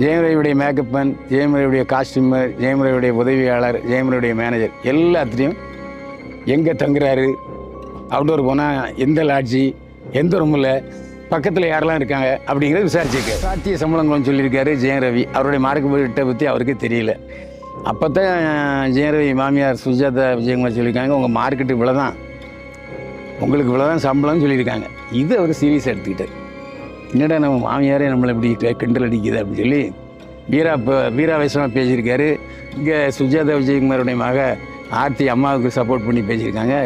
ஜெயம் மேக்கப்மேன் makeup ஜெயம் costumer Jayam உதவியாளர் Jayam manager எல்லாத்துலேயும் எங்கே தங்குறாரு? அவுட்டோர் போனால் எந்த லாட்ஜி எந்த ரூமில் பக்கத்தில் யாரெல்லாம் இருக்காங்க அப்படிங்கிறத விசாரிச்சிருக்க சாத்திய சம்பளங்கள்னு சொல்லியிருக்காரு ஜெயம் ரவி அவருடைய மார்க் போயிட்ட பற்றி அவருக்கு தெரியல. அப்போ தான் ஜெயம் ரவி மாமியார் சுஜாதா விஜயகுமார் சொல்லியிருக்காங்க உங்கள் மார்க்கெட்டு இவ்வளோ தான் உங்களுக்கு இவ்வளோ தான் சம்பளம்னு சொல்லியிருக்காங்க. இது அவர் சீரியஸ் எடுத்துக்கிட்டார். என்னடா நம்ம மாமியாரே நம்மளை இப்படி கிண்டல் அடிக்குது அப்படின்னு சொல்லி வீரா வீரா வீராவேசமாக பேசியிருக்காரு. இங்கே சுஜாதா விஜயகுமாருடைய மக ஆர்த்தி அம்மாவுக்கு சப்போர்ட் பண்ணி பேசியிருக்காங்க.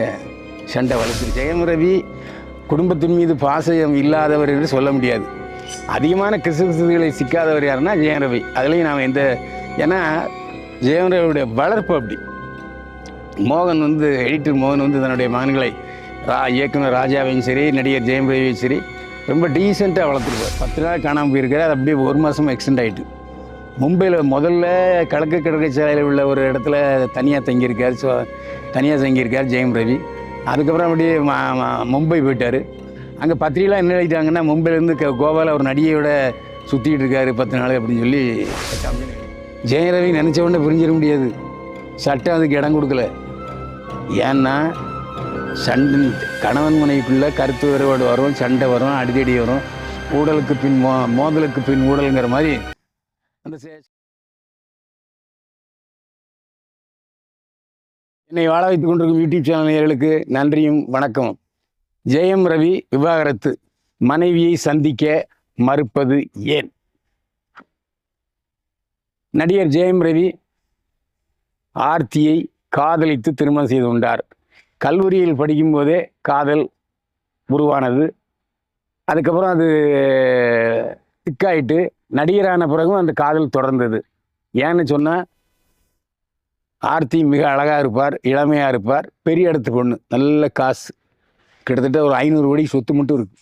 சண்டை வளர்த்து ஜெயம் ரவி குடும்பத்தின் மீது பாசம் இல்லாதவர் என்று சொல்ல முடியாது. அதிகமான கிறிஸ்துகளை சிக்காதவர் யாருன்னா ஜெயம் ரவி. அதுலேயும் நாம் எந்த ஏன்னா ஜெயம் ரவியுடைய வளர்ப்பு அப்படி. மோகன் வந்து எடிட்டர் மோகன் வந்து தன்னுடைய மகன்களை ரா இயக்குனர் ராஜாவையும் சரி நடிகர் ஜெயம் ரவியும் சரி ரொம்ப டீசெண்டாக வளர்த்துருப்பார். பத்து நாள் காணாமல் போயிருக்காரு. அது அப்படியே ஒரு மாதம் எக்ஸ்டெண்ட் ஆகிட்டு மும்பையில் முதல்ல கிழக்கு கிழக்கு சாலையில் உள்ள ஒரு இடத்துல தனியாக தங்கியிருக்கார். ஸோ தனியாக தங்கியிருக்கார் ஜெயம் ரவி. அதுக்கப்புறம் அப்படியே மும்பை போயிட்டார். அங்கே பத்திரிகைலாம் என்ன எழுதிட்டாங்கன்னா மும்பையிலேருந்து க கோவாவில் ஒரு நடிகையோட சுற்றிட்டு இருக்காரு பத்து நாள் அப்படின்னு சொல்லி. ஜெயம் ரவி நினச்ச உடனே புரிஞ்சிட முடியாது. சட்டம் அதுக்கு இடம் கொடுக்கல. ஏன்னா சண்டை கணவன் மனைவிக்குள்ள கருத்து வேறுபாடு வரும் சண்டை வரும் அடிதடி வரும். ஊடலுக்கு பின் மோ மோதலுக்கு பின் ஊடலுங்கிற மாதிரி அந்த என்னை வாழ வைத்துக் கொண்டிருக்கும் யூடியூப் சேனல் நேயர்களுக்கு நன்றியும் வணக்கம் ஜெயம் ரவி விவாகரத்து. மனைவியை சந்திக்க மறுப்பது ஏன்? நடிகர் ஜெயம் ரவி ஆர்த்தியை காதலித்து திருமணம் செய்து கொண்டார். கல்லூரியில் படிக்கும்போதே காதல் உருவானது. அதுக்கப்புறம் அது திக்காயிட்டு நடிகரான பிறகும் அந்த காதல் தொடர்ந்தது. ஏன்னு சொன்னால் ஆர்த்தி மிக அழகாக இருப்பார் இளமையாக இருப்பார் பெரிய இடத்து பொண்ணு நல்ல காசு. கிட்டத்தட்ட ஒரு ஐநூறு கோடி சொத்து மட்டும் இருக்கு.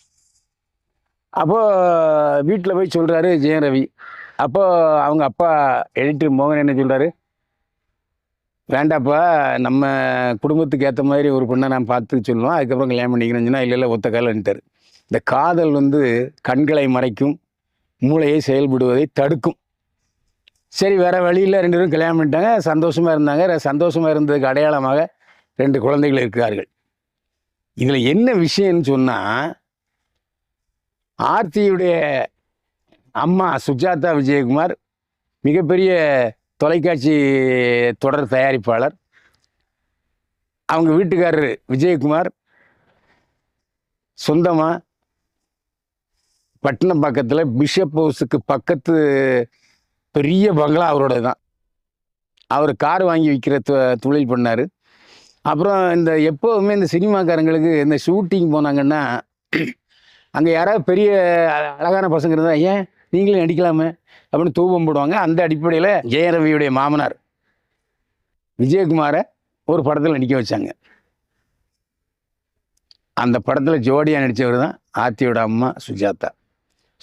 அப்போது வீட்டில் போய் சொல்கிறாரு ஜெயரவி. ரவி அவங்க அப்பா எடிட்டர் மோகன் என்ன சொல்கிறாரு வேண்டாப்பா நம்ம குடும்பத்துக்கு ஏற்ற மாதிரி ஒரு பொண்ணை நான் பார்த்து சொல்லுவோம் அதுக்கப்புறம் கல்யாணம் பண்ணிக்கிறேன்னா இல்லை இல்லை ஒத்த காலன்ட்டார் இந்த காதல் வந்து கண்களை மறைக்கும் மூளையை செயல்படுவதை தடுக்கும். சரி வேற வழியில் ரெண்டு பேரும் கல்யாணம் பண்ணிட்டாங்க. சந்தோஷமாக இருந்தாங்க. சந்தோஷமாக இருந்ததுக்கு அடையாளமாக ரெண்டு குழந்தைகள் இருக்கிறார்கள். இதில் என்ன விஷயம்னு சொன்னால் ஆர்த்தியுடைய அம்மா சுஜாதா விஜயகுமார் மிகப்பெரிய தொலைக்காட்சி தொடர் தயாரிப்பாளர். அவங்க வீட்டுக்காரர் விஜயகுமார் சொந்தமாக பட்டினம் பக்கத்தில் பிஷப் ஹவுஸுக்கு பக்கத்து பெரிய பங்களா அவரோட தான் அவர் கார் வாங்கி விற்கிற தொ- தொழில் பண்ணார். அப்புறம் இந்த எப்போவுமே இந்த சினிமாக்காரங்களுக்கு இந்த ஷூட்டிங் போனாங்கன்னா அங்கே யாராவது பெரிய அ- அழகான பசங்க இருந்தால் ஏன் நீங்களும் நடிக்கலாமே அப்படின்னு தூபம் போடுவாங்க. அந்த அடிப்படையில் ஜெயரவியுடைய மாமனார் விஜயகுமாரை ஒரு படத்தில் நடிக்க வச்சாங்க. அந்த படத்தில் ஜோடியாக நடித்தவர் தான் ஆர்த்தியோட அம்மா சுஜாதா.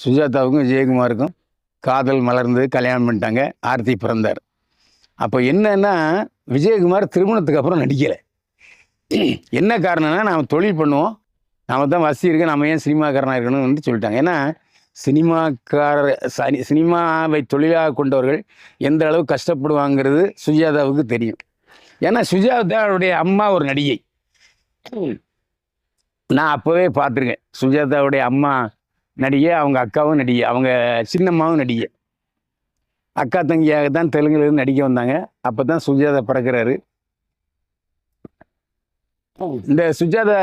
சுஜாதாவுக்கும் விஜயகுமாருக்கும் காதல் மலர்ந்து கல்யாணம் பண்ணிட்டாங்க. ஆர்த்தி பிறந்தார். அப்போ என்னன்னா விஜயகுமார் திருமணத்துக்கு அப்புறம் நடிக்கலை. என்ன காரணம்னா நாம் தொழில் பண்ணுவோம். நாம தான் வசதி இருக்கு. நம்ம ஏன் சினிமாக்காரனாக இருக்கணும்னு வந்து சொல்லிட்டாங்க. ஏன்னா சினிமாக்காரர் சனி சினிமாவை தொழிலாக கொண்டவர்கள் எந்த அளவு கஷ்டப்படுவாங்கிறது சுஜாதாவுக்கு தெரியும். ஏன்னா சுஜாதாவுடைய அம்மா ஒரு நடிகை. நான் அப்போவே பார்த்துருக்கேன். சுஜாதாவுடைய அம்மா நடிகை அவங்க அக்காவும் நடிகை அவங்க சின்னம்மாவும் நடிகை. அக்கா தங்கியாக தான் தெலுங்குல இருந்து நடிக்க வந்தாங்க. அப்போ தான் சுஜாதா பிறக்கிறாரு. இந்த சுஜாதா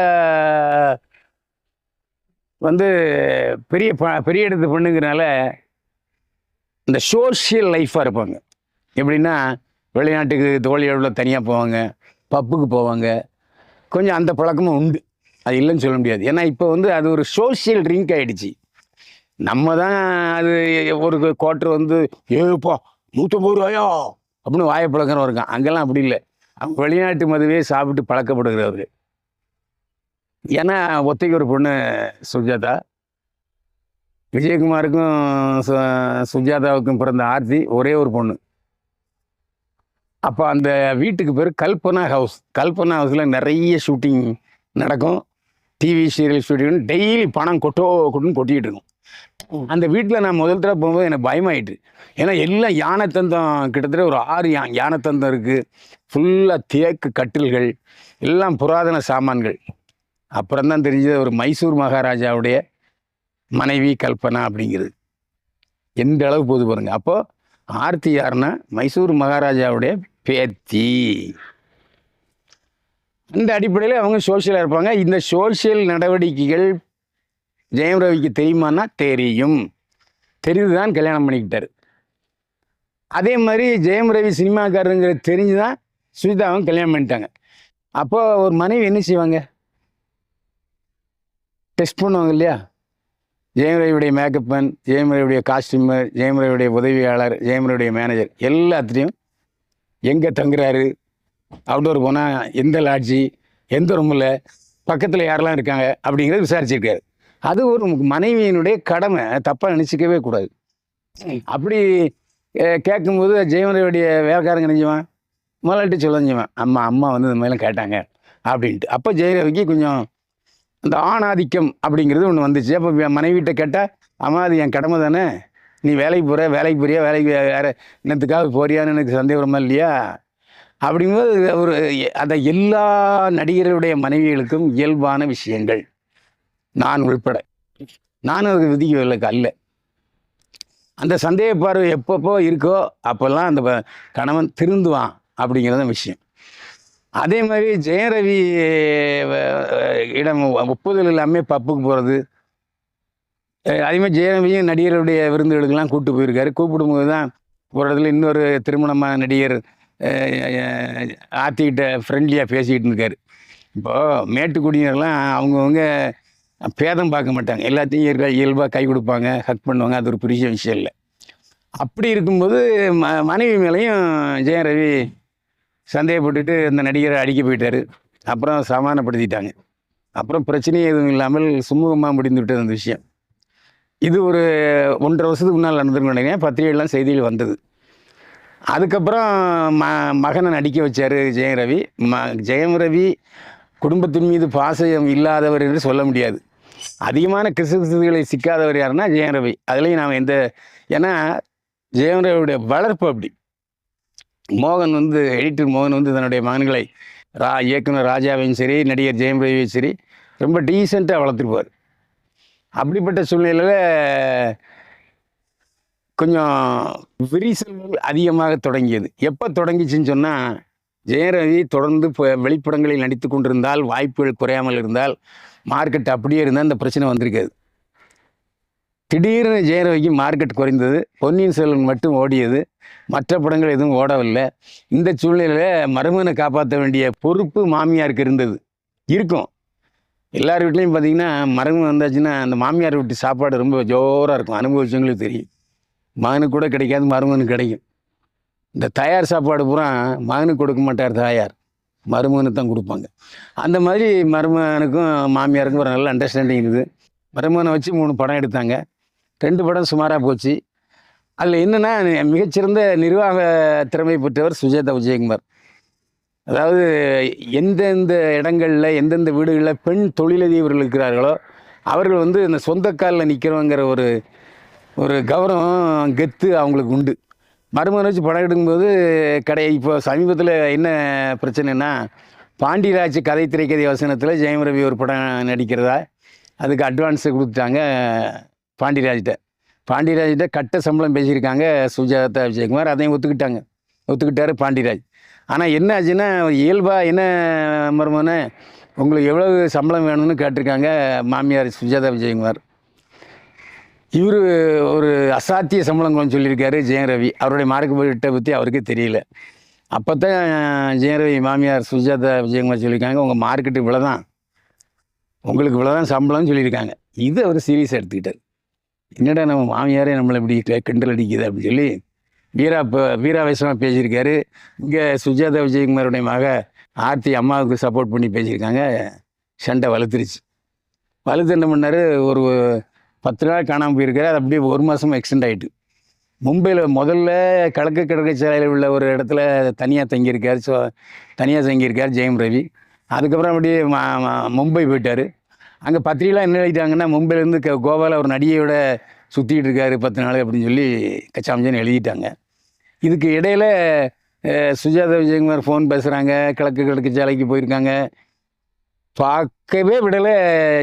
வந்து பெரிய ப- பெரிய இடத்து பொண்ணுங்கிறனால இந்த சோஷியல் லைஃப்பாக இருப்பாங்க. எப்படின்னா வெளிநாட்டுக்கு தோழியோட தனியாக போவாங்க பப்புக்கு போவாங்க. கொஞ்சம் அந்த பழக்கமும் உண்டு. அது இல்லைன்னு சொல்ல முடியாது. ஏன்னா இப்போ வந்து அது ஒரு சோஷியல் ட்ரிங்க் ஆகிடுச்சு நம்ம தான் அது ஒரு குவார்ட்டர் வந்து ஏப்பா நூற்றம்பது ரூபாயோ? அப்படின்னு வாயை பழக்கிறவன் இருக்கான் அங்கெல்லாம் அப்படி இல்லை. அவங்க வெளிநாட்டு மதுவே சாப்பிட்டு பழக்கப்படுகிறவர்கள். ஏன்னா ஒத்தைக்கு ஒரு பொண்ணு சுஜாதா. விஜயகுமாருக்கும் சு- சுஜாதாவுக்கும் பிறந்த ஆர்த்தி ஒரே ஒரு பொண்ணு. அப்போ அந்த வீட்டுக்கு பேர் கல்பனா ஹவுஸ். கல்பனா ஹவுஸில் நிறைய ஷூட்டிங் நடக்கும். டிவி சீரியல் ஷூட்டிங் டெய்லி பணம் கொட்டோ கொட்டுன்னு கொட்டிகிட்டு இருக்கும். அந்த வீட்டில் நான் முதல் தடவை போகும்போது எனக்கு பயமாயிட்டு. ஏன்னா எல்லாம் யானை தந்தம் கிட்டத்தட்ட ஒரு ஆறு யா யானை தந்தம் இருக்குது ஃபுல்லாக தேக்கு கட்டில்கள். எல்லாம் புராதன சாமான்கள். அப்புறம் தான் தெரிஞ்சது ஒரு மைசூர் மகாராஜாவுடைய மனைவி கல்பனா அப்படிங்கிறது. எந்த அளவு போது பாருங்க. அப்போ ஆர்த்தி யாருன்னா மைசூர் மகாராஜாவுடைய பேத்தி. அந்த அடிப்படையில் அவங்க சோஷியலாக இருப்பாங்க. இந்த சோஷியல் நடவடிக்கைகள் ஜெயம் ரவிக்கு தெரியுமான்னா தெரியும். தெரிந்து தான் கல்யாணம் பண்ணிக்கிட்டார். அதே மாதிரி ஜெயம் ரவி சினிமாக்காரருங்கிறது தெரிஞ்சு தான் சுஜிதாவும் கல்யாணம் பண்ணிட்டாங்க. அப்போது ஒரு மனைவி என்ன செய்வாங்க? டெஸ்ட் பண்ணுவாங்க இல்லையா? Jayam ரவியுடைய makeup man Jayam costumer Jayam உதவியாளர் ஜெயம் மேனேஜர் எல்லாத்துலேயும் எங்கே தங்குறாரு? அவுட்டோர் போனால் எந்த லாட்ஜி எந்த ரூமில் பக்கத்தில் யாரெல்லாம் இருக்காங்க? அப்படிங்கிறத விசாரிச்சிருக்காரு. அது ஒரு மனைவியினுடைய கடமை. தப்பாக நினச்சிக்கவே கூடாது. அப்படி கேட்கும்போது ஜெயமரவியுடைய வேலைக்காரங்க நினைஞ்சுவான் முதலாட்டி சொல்ல அம்மா அம்மா வந்து இந்த மாதிரிலாம் கேட்டாங்க. அப்படின்ட்டு. அப்போ ஜெயரவிக்கு கொஞ்சம் அந்த ஆணாதிக்கம் அப்படிங்கிறது ஒன்று வந்துச்சு. அப்போ என் மனைவிட்ட கேட்டால் அம்மா அது என் கடமை தானே? நீ வேலைக்கு போகிற வேலைக்கு போறியா? வேலைக்கு வேறு இன்னத்துக்காக போறியான்னு எனக்கு சந்தேகமா இல்லையா? அப்படிங்கும்போது ஒரு அந்த எல்லா நடிகர்களுடைய மனைவிகளுக்கும் இயல்பான விஷயங்கள். நான் உள்பட. நானும் அதுக்கு விதிக்க அல்ல. அந்த சந்தேக பார்வை எப்பப்போ இருக்கோ அப்போல்லாம் அந்த கணவன் திருந்துவான் அப்படிங்கிறது தான் விஷயம். அதே மாதிரி ஜெயரவி இடம் ஒப்புதல் இல்லாமல் பப்புக்கு போகிறது அதே மாதிரி ஜெயரவியும் நடிகருடைய விருந்துகளுக்கெல்லாம் கூப்பிட்டு போயிருக்காரு. கூப்பிடும்போது தான் ஒரு இடத்துல இன்னொரு திருமணமான நடிகர் அஹ், ஆர்த்திக்கிட்ட ஃப்ரெண்ட்லியாக பேசிக்கிட்டு இருக்காரு இப்போது மேட்டுக்குடியினர்லாம் அவங்கவுங்க பேதம் பார்க்க மாட்டாங்க. எல்லாத்தையும் இயற்கை இயல்பாக கை கொடுப்பாங்க ஹக் பண்ணுவாங்க. அது ஒரு பெரிய விஷயம் இல்லை. அப்படி இருக்கும்போது ம மனைவி மேலேயும் ஜெயரவி சந்தேகப்பட்டுட்டு அந்த நடிகரை அடிக்க போயிட்டாரு. அப்புறம் சமாதானப்படுத்திட்டாங்க. அப்புறம் பிரச்சனையே எதுவும் இல்லாமல் சுமூகமாக முடிந்து விட்டது அந்த விஷயம். இது ஒரு ஒன்றரை வருஷத்துக்கு முன்னால் நடந்திருக்கும் நினைக்கிறேன். பத்திரிகைலாம் செய்தியில் வந்தது. அதுக்கப்புறம் ம மகனை நடிக்க வச்சார் ஜெயம் ரவி. ம ஜெயம் ரவி குடும்பத்தின் மீது பாசம் இல்லாதவர் என்று சொல்ல முடியாது. அதிகமான கிறிஸ்துகளை சிக்காதவர் யாருன்னா ஜெயம் ரவி. அதுலேயும் நாம் எந்த ஏன்னா ஜெயம் ரவியுடைய வளர்ப்பு அப்படி. மோகன் வந்து எடிட்டர் மோகன் வந்து தன்னுடைய மகன்களை ரா இயக்குனர் ராஜாவையும் சரி நடிகர் ஜெயம் ரவியும் சரி ரொம்ப டீசெண்டாக வளர்த்துருப்பார். அப்படிப்பட்ட சூழ்நிலையில் கொஞ்சம் விரிசல்கள் அதிகமாக தொடங்கியது. எப்போ தொடங்கிச்சுன்னு சொன்னால் ஜெயரவி தொடர்ந்து இப்போ வெளிப்படங்களில் நடித்து கொண்டிருந்தால் வாய்ப்புகள் குறையாமல் இருந்தால் மார்க்கெட் அப்படியே இருந்தால் இந்த பிரச்சனை வந்திருக்காது. திடீர்னு ஜெயரவிக்கு மார்க்கெட் குறைந்தது. பொன்னியின் செல்வன் மட்டும் ஓடியது. மற்ற படங்கள் எதுவும் ஓடவில்லை. இந்த சூழ்நிலையில் மருமகனை காப்பாற்ற வேண்டிய பொறுப்பு மாமியாருக்கு இருந்தது. இருக்கும். எல்லார் வீட்லேயும் பார்த்தீங்கன்னா மருமகன் வந்தாச்சுன்னா அந்த மாமியார் வீட்டு சாப்பாடு ரொம்ப ஜோராக இருக்கும். அனுபவிச்சவங்களுக்கு தெரியும். மகனுக்கு கூட கிடைக்காது மருமகனுக்கு கிடைக்கும். இந்த தயார் சாப்பாடு பூரா மகனுக்கு கொடுக்க மாட்டார் தாயார். மருமகனுக்கு தான் கொடுப்பாங்க. அந்த மாதிரி மருமகனுக்கும் மாமியாருக்கும் ஒரு நல்ல அண்டர்ஸ்டாண்டிங் இருக்குது மருமகனை வச்சு மூணு படம் எடுத்தாங்க. ரெண்டு படம் சுமாராக போச்சு. அதில் என்னென்னா மிகச்சிறந்த நிர்வாக திறமை பெற்றவர் சுஜாதா விஜயகுமார். அதாவது எந்தெந்த இடங்களில் எந்தெந்த வீடுகளில் பெண் தொழிலதிபர்கள் இருக்கிறார்களோ அவர்கள் வந்து இந்த சொந்த காலில் நிற்கிறவங்கிற ஒரு ஒரு கௌரவம் கெத்து அவங்களுக்கு உண்டு. மருமகனை வச்சு படம் எடுக்கும்போது கடை இப்போ சமீபத்தில் என்ன பிரச்சனைனா பாண்டியராஜ் கதை திரைக்கதை வசனத்தில் ஜெயம் ரவி ஒரு படம் நடிக்கிறதா அதுக்கு அட்வான்ஸை கொடுத்துட்டாங்க பாண்டியராஜ்கிட்ட. பாண்டியராஜ்கிட்ட கட்ட சம்பளம் பேசியிருக்காங்க சுஜாதா விஜயகுமார். அதையும் ஒத்துக்கிட்டாங்க. ஒத்துக்கிட்டாரு பாண்டியராஜ். ஆனால் என்ன ஆச்சுன்னா இயல்பாக என்ன மருமனே உங்களுக்கு எவ்வளவு சம்பளம் வேணும்னு கேட்டிருக்காங்க மாமியார் சுஜாதா விஜயகுமார். இவர் ஒரு அசாத்திய சம்பளம் கொஞ்சம் சொல்லியிருக்காரு ஜெயம் ரவி அவருடைய போயிட்ட பற்றி அவருக்கே தெரியல. அப்போ தான் ஜெயரவி ரவி மாமியார் சுஜாதா விஜயகுமார் சொல்லியிருக்காங்க உங்கள் மார்க்கெட்டு இவ்வளோ தான் உங்களுக்கு இவ்வளோ தான் சம்பளம்னு சொல்லியிருக்காங்க. இது அவர் சீரியஸாக எடுத்துக்கிட்டார். என்னடா நம்ம மாமியாரே நம்மளை இப்படி கிண்டல் அடிக்குது அப்படின்னு சொல்லி வீரா இப்போ வீராவேசமாக பேசியிருக்காரு. இங்கே சுஜாதா விஜயகுமாருடைய மக ஆர்த்தி அம்மாவுக்கு சப்போர்ட் பண்ணி பேசியிருக்காங்க. சண்டை வலுத்துருச்சு வலுத்து என்ன பண்ணார்? ஒரு பத்து நாள் காணாமல் போயிருக்காரு. அது அப்படியே ஒரு மாதம் எக்ஸ்டெண்ட் ஆகிட்டு மும்பையில் முதல்ல கிழக்கு கிழக்கு சாலையில் உள்ள ஒரு இடத்துல தனியாக தங்கியிருக்கார். ஸோ தனியாக தங்கியிருக்கார் ஜெயம் ரவி. அதுக்கப்புறம் அப்படியே மும்பை போயிட்டார். அங்கே பத்திரிகைலாம் என்ன எழுதிட்டாங்கன்னா மும்பையிலேருந்து க கோவாவில் ஒரு நடிகையோட சுற்றிக்கிட்டு இருக்காரு பத்து நாள் அப்படின்னு சொல்லி கச்சாமிஜன் எழுதிட்டாங்க. இதுக்கு இடையில சுஜாதா விஜயகுமார் ஃபோன் பேசுகிறாங்க கிழக்கு கிழக்கு சாலைக்கு போயிருக்காங்க. பார்க்கவே விடலை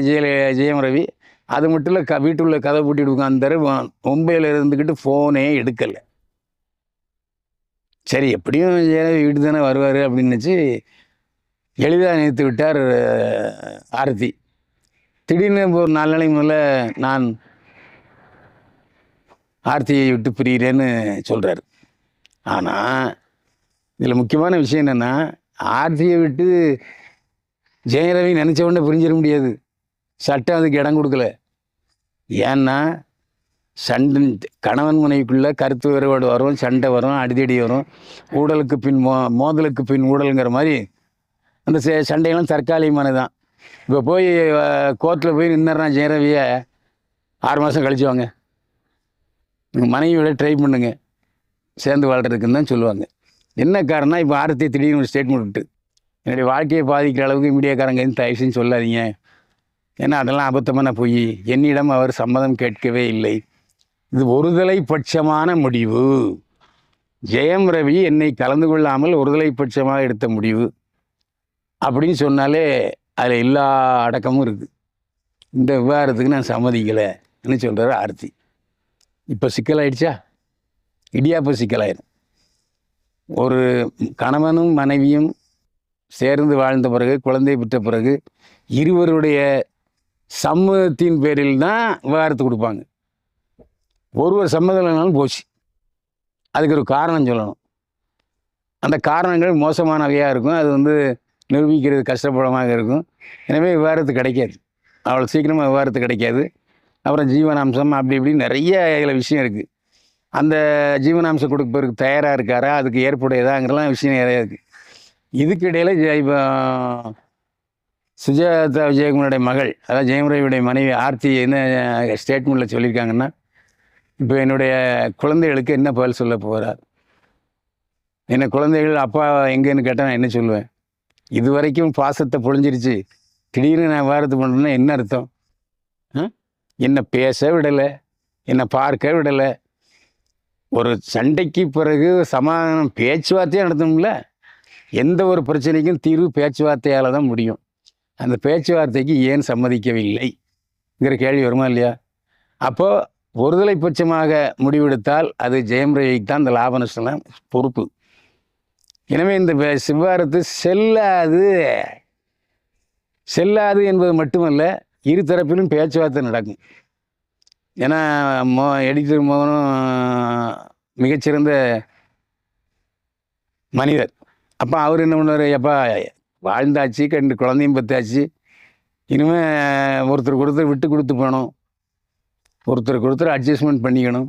ஜெய ஜெயம் ரவி. அது மட்டும் இல்லை க வீட்டுள்ள கதை பூட்டிட்டு உட்காந்தாரு மும்பையில் இருந்துக்கிட்டு ஃபோனே எடுக்கலை. சரி எப்படியும் ஜெயரவி வீட்டு தானே வருவார் அப்படின்னு நினச்சி எளிதாக நினைத்து விட்டார் ஆரத்தி. திடீர்னு ஒரு நாலு நாளைக்கு முதல்ல நான் ஆர்த்தியை விட்டு பிரிகிறேன்னு சொல்கிறாரு ஆனால் இதில் முக்கியமான விஷயம் என்னென்னா ஆர்த்தியை விட்டு ஜெயரவி நினச்ச உடனே புரிஞ்சிட முடியாது. சட்டம் அதுக்கு இடம் கொடுக்கல. ஏன்னா சண்டை கணவன் மனைவிக்குள்ளே கருத்து வேறுபாடு வரும் சண்டை வரும் அடிதடி வரும். ஊடலுக்கு பின் மோ மோதலுக்கு பின் ஊடலுங்கிற மாதிரி அந்த சண்டையெல்லாம் தற்காலிகமானது தான் இப்போ போய் கோர்ட்டில் போய் நின்றுறான் ஜெயரவியை ஆறு மாதம் கழிச்சு வாங்க. உங்கள் மனைவியோட ட்ரை பண்ணுங்க. சேர்ந்து வாழ்கிறதுக்குன்னு தான் சொல்லுவாங்க. என்ன காரணம் இப்போ ஆரத்தி திடீர்னு ஒரு ஸ்டேட்மெண்ட் விட்டு என்னுடைய வாழ்க்கையை பாதிக்கிற அளவுக்கு மீடியாக்காரங்க எதுவும் தயவு செஞ்சு சொல்லாதீங்க. ஏன்னா அதெல்லாம் அபத்தமான பொய். என்னிடம் அவர் சம்மதம் கேட்கவே இல்லை. இது ஒருதலை பட்சமான முடிவு. ஜெயம் ரவி என்னை கலந்து கொள்ளாமல் ஒருதலை பட்சமாக எடுத்த முடிவு. அப்படின்னு சொன்னாலே அதில் எல்லா அடக்கமும் இருக்குது இந்த விவகாரத்துக்கு நான் சம்மதிக்கலைன்னு சொல்கிறாரு ஆர்த்தி. இப்போ சிக்கலாயிடுச்சா இடியாப்ப சிக்கலாயிரும் ஒரு கணவனும் மனைவியும் சேர்ந்து வாழ்ந்த பிறகு குழந்தை பெற்ற பிறகு இருவருடைய சம்மதத்தின் பேரில் தான் விவகாரத்து கொடுப்பாங்க. ஒருவர் சம்மதம் இல்லைனாலும் போச்சு. அதுக்கு ஒரு காரணம் சொல்லணும். அந்த காரணங்கள் மோசமானவையாக இருக்கும். அது வந்து நிரூபிக்கிறது கஷ்டப்படமாக இருக்கும். எனவே விவகாரத்து கிடைக்காது. அவ்வளோ சீக்கிரமாக விவாரத்து கிடைக்காது. அப்புறம் ஜீவனாம்சம் அப்படி இப்படி நிறைய இதில் விஷயம் இருக்குது அந்த ஜீவனாம்சம் கொடுப்பதற்கு தயாராக இருக்காரா? அதுக்கு ஏற்புடையதாங்கிறலாம் விஷயம் நிறையா இருக்குது இதுக்கு இடையில இப்போ சுஜாதா விஜயகுமாரோடைய மகள் அதாவது ஜெயமரவியுடைய மனைவி ஆர்த்தி என்ன ஸ்டேட்மெண்ட்டில் சொல்லியிருக்காங்கன்னா இப்போ என்னுடைய குழந்தைகளுக்கு என்ன பதில் சொல்ல போகிறார் என்ன குழந்தைகள் அப்பா எங்கேன்னு கேட்டால் நான் என்ன சொல்லுவேன்? இது வரைக்கும் பாசத்தை பொழிஞ்சிருச்சு. திடீர்னு நான் வாரத்து பண்ணுறேன்னா என்ன அர்த்தம்? என்னை பேச விடலை. என்னை பார்க்க விடலை. ஒரு சண்டைக்கு பிறகு சமாதானம் பேச்சுவார்த்தையாக நடத்தணும்ல? எந்த ஒரு பிரச்சனைக்கும் தீர்வு பேச்சுவார்த்தையால் தான் முடியும். அந்த பேச்சுவார்த்தைக்கு ஏன் சம்மதிக்கவில்லைங்கிற கேள்வி வருமா இல்லையா? அப்போது ஒருதலை பட்சமாக முடிவெடுத்தால் அது ஜெயம் ரவிக்கு தான் இந்த லாப நஷ்டம் பொறுப்பு. எனவே இந்த வே- செல்லாது. செல்லாது என்பது மட்டுமல்ல இரு தரப்பிலும் பேச்சுவார்த்தை நடக்கும். ஏன்னா மோ எடிட்டர் மோகனும் மிகச்சிறந்த மனிதர். அப்போ அவர் என்ன பண்ணுவார்? எப்பா வாழ்ந்தாச்சு கண்டு குழந்தையும் பத்தாச்சு. இனிமே ஒருத்தருக்கு ஒருத்தர் விட்டு கொடுத்து போகணும். ஒருத்தருக்கு ஒருத்தர் அட்ஜஸ்ட்மெண்ட் பண்ணிக்கணும்.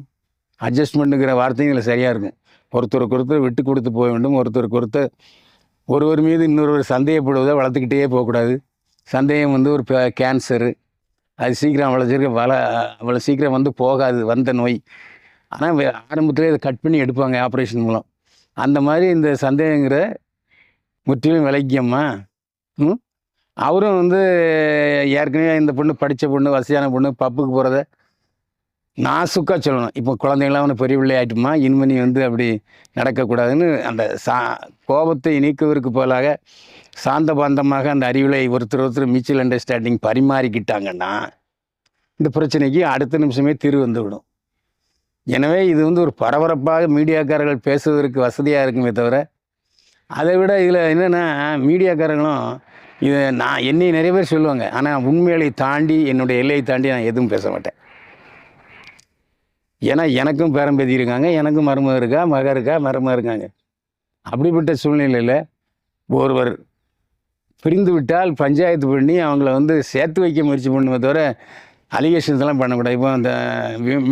அட்ஜஸ்ட்மெண்ட்டுங்கிற வார்த்தையும் சரியாக இருக்கும். ஒருத்தருக்கு ஒருத்தர் விட்டு கொடுத்து போக வேண்டும் ஒருத்தருக்கு ஒருத்தர் ஒருவர் மீது இன்னொருவர் சந்தேகப்படுவதை வளர்த்துக்கிட்டே போகக்கூடாது. சந்தேகம் வந்து ஒரு கேன்சரு அது சீக்கிரம் அவ்வளோ சீக்கிரம் வள அவ்வளோ சீக்கிரம் வந்து போகாது வந்த நோய். ஆனால் ஆரம்பத்திலே இதை கட் பண்ணி எடுப்பாங்க ஆப்ரேஷன் மூலம். அந்த மாதிரி இந்த சந்தேகங்கிற முற்றிலும் விலைக்கியம்மா ம்? அவரும் வந்து ஏற்கனவே இந்த பொண்ணு படித்த பொண்ணு வசதியான பொண்ணு பப்புக்கு போகிறத நாசுக்காக சொல்லணும். இப்போ குழந்தைங்களாம் அவனை பெரிய பிள்ளையாயிட்டுமா இனிமே நீ வந்து அப்படி நடக்கக்கூடாதுன்னு அந்த சா கோபத்தை நீக்குவதற்கு போலாக சாந்த பாந்தமாக அந்த அறிவுலை ஒருத்தர் ஒருத்தர் மியூச்சுவல் அண்டர்ஸ்டாண்டிங் பரிமாறிக்கிட்டாங்கன்னா இந்த பிரச்சனைக்கு அடுத்த நிமிஷமே தீர்வு வந்துவிடும். எனவே இது வந்து ஒரு பரபரப்பாக மீடியாக்காரர்கள் பேசுவதற்கு வசதியாக இருக்குமே தவிர அதை விட இதில் என்னென்னா மீடியாக்காரங்களும் இதை நான் என்னை நிறைய பேர் சொல்லுவாங்க. ஆனால் உண்மைகளை தாண்டி என்னுடைய எல்லையை தாண்டி நான் எதுவும் பேச மாட்டேன். ஏன்னா எனக்கும் பேரம்பேதி இருக்காங்க எனக்கும் மருமக இருக்கா மக இருக்கா மருமக இருக்காங்க. அப்படிப்பட்ட சூழ்நிலையில் ஒருவர் பிரிந்து விட்டால் பஞ்சாயத்து பண்ணி அவங்கள வந்து சேர்த்து வைக்க முயற்சி பண்ணுமே தவிர அலிகேஷன்ஸ்லாம் பண்ணக்கூடாது. இப்போ அந்த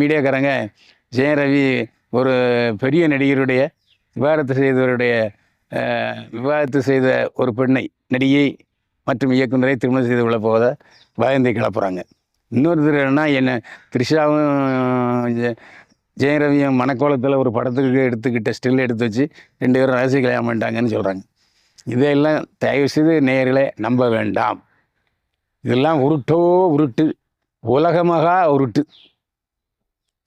மீடியாக்காரங்க ஜெயரவி ரவி ஒரு பெரிய நடிகருடைய விவாகரத்து செய்தவருடைய விவாதத்தை விவாகரத்து செய்த ஒரு பெண்ணை நடிகை மற்றும் இயக்குநரை திருமணம் செய்து கொள்ள போவதை பயந்தை கிளப்புறாங்க. இன்னொருத்தர் என்ன என்ன த்ரிஷாவும் ஜெயரவியும் மணக்கோலத்தில் மனக்கோலத்தில் ஒரு படத்துக்கு எடுத்துக்கிட்ட ஸ்டில் எடுத்து வச்சு ரெண்டு பேரும் ரகசிய கல்யாணம் பண்ணிட்டாங்கன்னு சொல்கிறாங்க இதையெல்லாம் தயவு செய்து நேயர்களே நம்ப வேண்டாம். இதெல்லாம் உருட்டோ உருட்டு உலகமாக உருட்டு.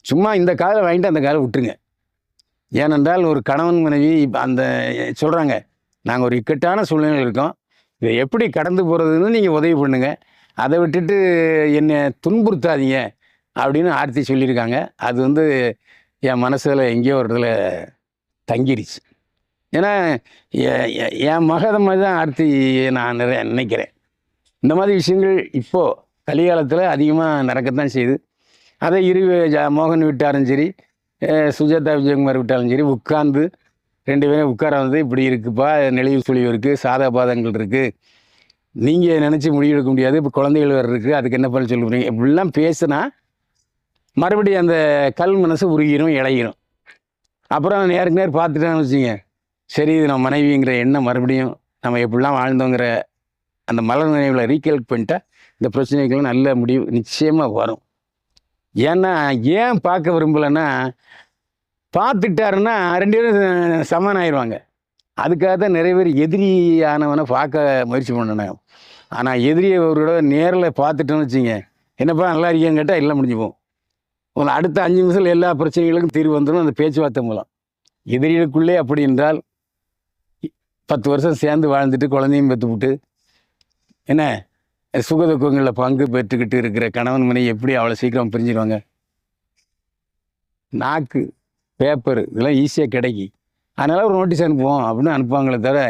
சும்மா இந்த காலை வாங்கிட்டு அந்த காலை விட்டுருங்க. ஏனென்றால் ஒரு கணவன் மனைவி இப்போ அந்த சொல்கிறாங்க நாங்கள் ஒரு இக்கட்டான சூழ்நிலையில் இருக்கோம். இதை எப்படி கடந்து போகிறதுன்னு நீங்கள் உதவி பண்ணுங்கள் அதை விட்டுட்டு என்னை துன்புறுத்தாதீங்க அப்படின்னு ஆர்த்தி சொல்லியிருக்காங்க. அது வந்து என் மனசில் எங்கேயோ ஒரு இடத்துல தங்கிடுச்சு ஏன்னா என் மகத மாதிரி தான் ஆர்த்தி நான் நிறைய நினைக்கிறேன். இந்த மாதிரி விஷயங்கள் இப்போது கலிகாலத்தில் அதிகமாக நடக்கத்தான் செய்யுது. அதை இரு மோகன் விட்டாலும் சரி சுஜாதா விஜயகுமார் விட்டாலும் சரி உட்கார்ந்து ரெண்டு பேரும் உட்கார வந்து இப்படி இருக்குப்பா நெளிவு சுழிவு இருக்குது சாதா பாதங்கள் இருக்குது நீங்கள் நினச்சி முடிவெடுக்க முடியாது. இப்போ குழந்தைகள் வேறு இருக்குது அதுக்கு என்ன பண்ண சொல்லுறீங்க இப்படிலாம் பேசுனா மறுபடியும் அந்த கல் மனசு உருகிரும் இளையிரும். அப்புறம் நேருக்கு நேர் பார்த்துட்டான்னு வச்சுங்க சரி இது நம்ம மனைவிங்கிற எண்ணம் மறுபடியும் நம்ம எப்படிலாம் வாழ்ந்தோங்கிற அந்த மலர் நினைவில் ரீகலெக்ட் பண்ணிட்டா இந்த பிரச்சனைகள் நல்ல முடிவு நிச்சயமாக வரும். ஏன்னா ஏன் பார்க்க விரும்பலைன்னா பார்த்துட்டாருன்னா ரெண்டு பேரும் சமன் ஆயிடுவாங்க. அதுக்காக தான் நிறைய பேர் எதிரியானவனை பார்க்க முயற்சி பண்ணணும் ஆனால் எதிரியை ஒரு தடவை நேரில் பார்த்துட்டோன்னு வச்சுங்க என்னப்பா நல்லா இருக்கியான்னு கேட்டால் எல்லாம் முடிஞ்சு போகும் ஒரு அடுத்த அஞ்சு நிமிஷத்தில் எல்லா பிரச்சனைகளுக்கும் தீர்வு வந்துடும் அந்த பேச்சுவார்த்தை மூலம். எதிரிகளுக்குள்ளே அப்படி என்றால் பத்து வருஷம் சேர்ந்து வாழ்ந்துட்டு குழந்தையும் பெற்றுவிட்டு என்ன சுகதுக்கங்களில் பங்கு பெற்றுக்கிட்டு இருக்கிற கணவன் மனை எப்படி அவ்வளோ சீக்கிரம் பிரிஞ்சிருவாங்க நாக்கு பேப்பர் இதெல்லாம் ஈஸியாக கிடைக்கி. அதனால் ஒரு நோட்டீஸ் அனுப்புவோம் அப்படின்னு அனுப்புவாங்களே தவிர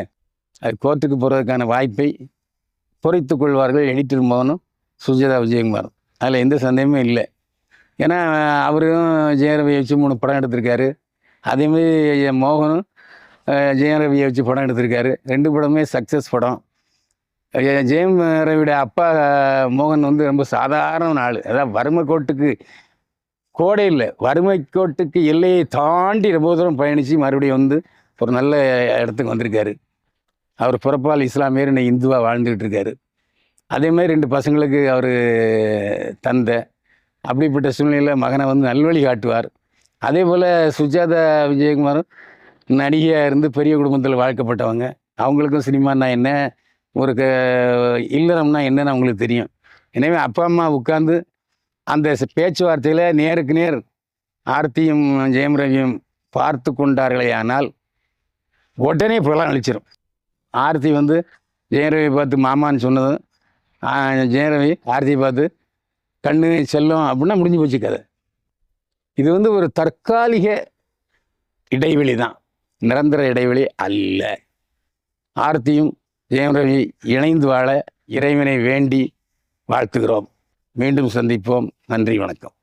அது கோர்ட்டுக்கு போகிறதுக்கான வாய்ப்பை குறைத்து கொள்வார்கள் எடிட்டர் மோகனும் சுஜிதா விஜயகுமாரும். அதில் எந்த சந்தேகமும் இல்லை. ஏன்னா அவரும் ஜெயரவியை வச்சு மூணு படம் எடுத்திருக்காரு. அதேமாதிரி மோகனும் ஜெயரவியை வச்சு படம் எடுத்திருக்காரு. ரெண்டு படமே சக்ஸஸ் படம். ஜெயம் ரவியோட அப்பா மோகன் வந்து ரொம்ப சாதாரண ஆள். அதாவது வறுமை கோட்டுக்கு கோடை இல்லை. வறுமை கோட்டுக்கு எல்லையை தாண்டி ரொம்ப தூரம் பயணித்து மறுபடியும் வந்து ஒரு நல்ல இடத்துக்கு வந்திருக்காரு. அவர் பிறப்பால் இஸ்லாமியர் இன்னைக்கு இந்துவாக வாழ்ந்துக்கிட்டு இருக்காரு. அதே மாதிரி ரெண்டு பசங்களுக்கு அவர் தந்தை. அப்படிப்பட்ட சூழ்நிலையில் மகனை வந்து நல்வழி காட்டுவார். அதே போல் சுஜாதா விஜயகுமாரும் நடிகையாக இருந்து பெரிய குடும்பத்தில் வாழ்க்கப்பட்டவங்க. அவங்களுக்கும் சினிமானா என்ன ஒரு க இல்லறம்னா என்னன்னு அவங்களுக்கு தெரியும். எனவே அப்பா அம்மா உட்காந்து அந்த பேச்சுவார்த்தையில் நேருக்கு நேர் ஆர்த்தியும் ஜெயம் ரவியும் பார்த்து கொண்டார்களே ஆனால் உடனே புலம் அழிச்சிடும் ஆர்த்தி வந்து ஜெயரவி பார்த்து மாமான்னு சொன்னதும் ஜெயம் ஜெயரவி ஆர்த்தியை பார்த்து கண்ணு செல்லும் அப்படின்னா முடிஞ்சு போச்சு கதை. இது வந்து ஒரு தற்காலிக இடைவெளி தான். நிரந்தர இடைவெளி அல்ல. ஆர்த்தியும் ஜெயம் ரவி இணைந்து வாழ இறைவனை வேண்டி வாழ்த்துகிறோம். மீண்டும் சந்திப்போம். நன்றி வணக்கம்.